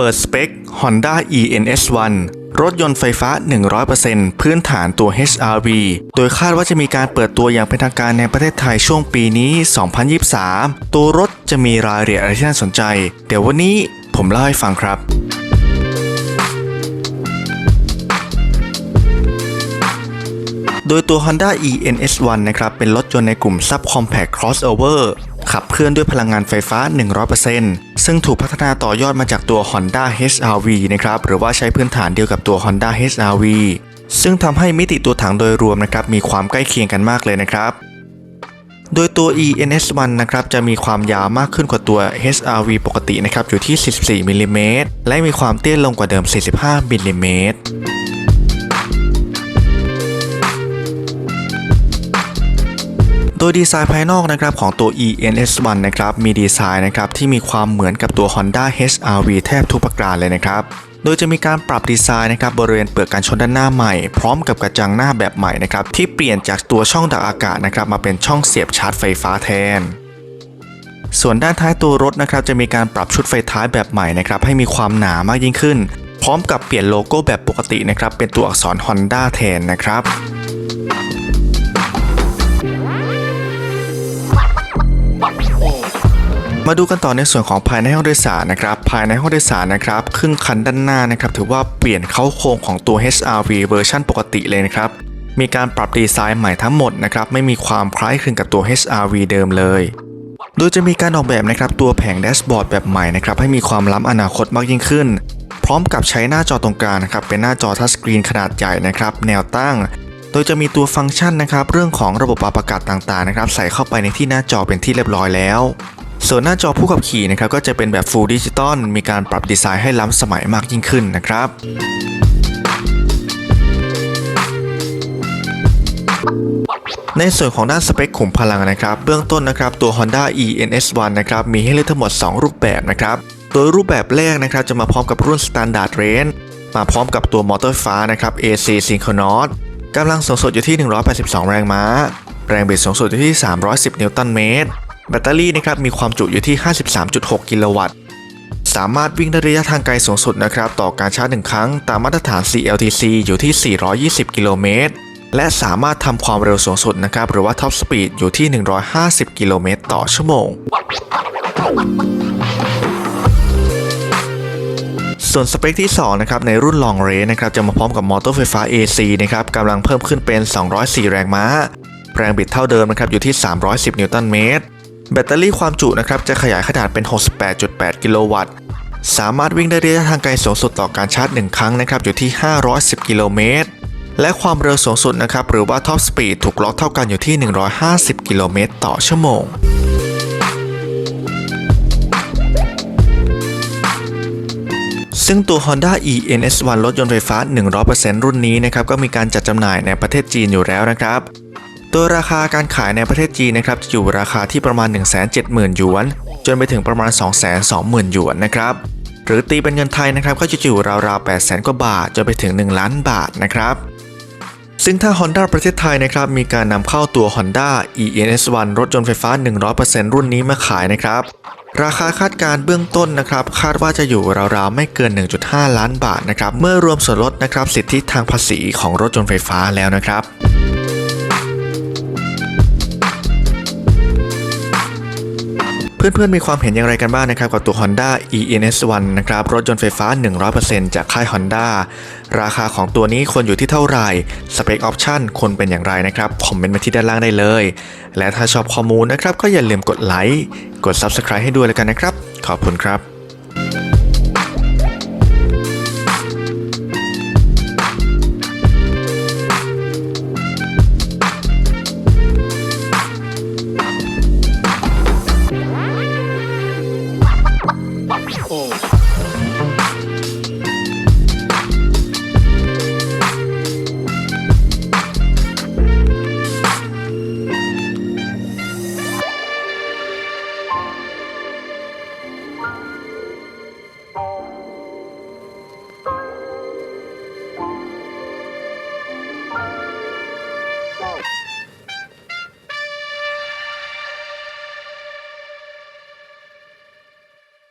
เปิดสเปค Honda ENS1 รถยนต์ไฟฟ้า 100%พื้นฐานตัว HRV โดยคาดว่าจะมีการเปิดตัวอย่างเป็นทางการในประเทศไทยช่วงปีนี้ 2023 ตัวรถจะมีรายละเอียดอะไรที่น่าสนใจ เดี๋ยววันนี้ผมเล่าให้ฟังครับ โดยตัว Honda ENS1 นะครับเป็นรถยนต์ในกลุ่ม Subcompact Crossover ขับเคลื่อนด้วยพลังงานไฟฟ้า 100%ซึ่งถูกพัฒนาต่อยอดมาจากตัว Honda HR-V นะครับหรือว่าใช้พื้นฐานเดียวกับตัว Honda HR-V ซึ่งทำให้มิติตัวถังโดยรวมนะครับมีความใกล้เคียงกันมากเลยนะครับโดยตัว ENS1 นะครับจะมีความยาวมากขึ้นกว่าตัว HR-V ปกตินะครับอยู่ที่44มิลลิเมตรและมีความเตี้ยลงกว่าเดิม 45มิลลิเมตร โดยดีไซน์ภายนอกนะครับของตัว ENS1 นะครับมีดีไซน์นะครับที่มีความเหมือนกับตัว Honda HR-V แทบทุกประการเลยนะครับโดยจะมีการปรับดีไซน์นะครับบริเวณเปลือกกันชนด้านหน้าใหม่ พร้อมกับกระจังหน้าแบบใหม่นะครับที่เปลี่ยนจากตัวช่องดักอากาศนะครับมาเป็นช่องเสียบชาร์จไฟฟ้าแทน ส่วนด้านท้ายตัวรถนะครับจะมีการปรับชุดไฟท้ายแบบใหม่นะครับให้มีความหนามากยิ่งขึ้น พร้อมกับเปลี่ยนโลโก้แบบปกตินะครับเป็นตัวอักษร Honda แทนนะครับ มาดูกันต่อในส่วนของภายในห้องโดยสารนะครับ ภายในห้องโดยสารนะครับครึ่งคันด้านหน้านะครับ ถือว่าเปลี่ยนเข้าโครงของตัว HRV เวอร์ชันปกติเลยนะครับ มีการปรับดีไซน์ใหม่ทั้งหมดนะครับ ไม่มีความคล้ายคลึงกับตัว HRV เดิมเลย โดยจะมีการออกแบบนะครับตัวแผงแดชบอร์ดแบบใหม่นะครับ ให้มีความล้ำอนาคตมากยิ่งขึ้น พร้อมกับใช้หน้าจอตรงกลางนะครับ เป็นหน้าจอทัชสกรีนขนาดใหญ่นะครับ แนวตั้ง โดยจะมีตัวฟังก์ชันนะครับ เรื่องของระบบปรับอากาศต่างๆนะครับ ใส่เข้าไปในที่หน้าจอเป็นที่เรียบร้อยแล้ว ส่วนหน้าจอผู้ขับขี่นะครับก็จะเป็นแบบ Full Digital มีการปรับดีไซน์ให้ล้ำสมัยมากยิ่งขึ้นนะครับในส่วนของด้านสเปคขุมพลังนะครับ เบื้องต้นนะครับตัว Honda ENS1 นะครับมีให้เลือกทั้งหมด 2 รูปแบบนะครับโดยรูปแบบแรกนะครับจะมาพร้อมกับรุ่น Standard Range มาพร้อมกับตัวมอเตอร์ฟฟ้านะครับ AC Synchronous กำลังสูงสุดอยู่ที่ 182 แรงม้า แรงบิดสูงสุดอยู่ที่ 310 นิวตันเมตร แบตเตอรี่นะครับมีความจุอยู่ที่ 53.6 กิโลวัตต์ สามารถวิ่งได้ระยะทางไกลสูงสุดนะครับต่อการชาร์จหนึ่งครั้งตามมาตรฐาน CLTC อยู่ที่ 420 กิโลเมตร และสามารถทำความเร็วสูงสุดนะครับหรือว่าท็อปสปีดอยู่ที่ 150 กิโลเมตรต่อชั่วโมง ส่วนสเปคที่2นะครับในรุ่น Long Range นะครับจะมาพร้อมกับมอเตอร์ไฟฟ้า AC นะครับกำลังเพิ่มขึ้นเป็น 204 แรงม้า แรงบิดเท่าเดิมนะครับอยู่ที่ 310 นิวตันเมตร แบตเตอรี่ความจุนะครับจะขยายขนาดเป็น 68.8 กิโลวัตต์ สามารถวิ่งได้ระยะทางไกลสูงสุดต่อการชาร์จ 1 ครั้งนะครับอยู่ที่ 510 กิโลเมตร และความเร็วสูงสุดนะครับหรือว่าท็อปสปีดถูกล็อกเท่ากันอยู่ที่ 150 กิโลเมตรต่อชั่วโมง ซึ่งตัว Honda ENS1 รถยนต์ไฟฟ้า 100%รุ่นนี้นะครับก็มีการจัดจำหน่ายในประเทศจีนอยู่แล้วนะครับโดยราคาการขายในประเทศจีนนะครับจะอยู่ราคาที่ประมาณ 170,000หยวน จนไปถึงประมาณ 220,000หยวนนะครับหรือตีเป็นเงินไทยนะครับก็จะอยู่ราวๆ8 0 0 0 0กว่าบาทจนไปถึง 1 ล้านบาทนะครับซึ่งถ้า Honda ประเทศไทยนะครับมีการนำเข้าตัว Honda ENS1 รถยนต์ไฟฟ้า 100%รุ่นนี้มาขายนะครับ ราคาคาดการเบื้องต้นนะครับคาดว่าจะอยู่ราวๆไม่เกิน 1.5 ล้านบาทนะครับเมื่อรวมส่วนลดนะครับสิทธิทางภาษีของรถยนต์ไฟฟ้าแล้วนะครับ พื่อนๆมีความเห็นอย่างไรกันบ้างนะครับกับตัว Honda ENS1 นะครับรถยนต์ไฟฟ้า 100%จากค่าย Honda ราคาของตัวนี้ควรอยู่ที่เท่าไหร่สเปคออปชั่นควรเป็นอย่างไรนะครับคอมเมนต์มาที่ด้านล่างได้เลย และถ้าชอบข้อมูลนะครับก็อย่าลืมกดไลค์กด Subscribe ให้ด้วยแล้วกันนะครับ ขอบคุณครับ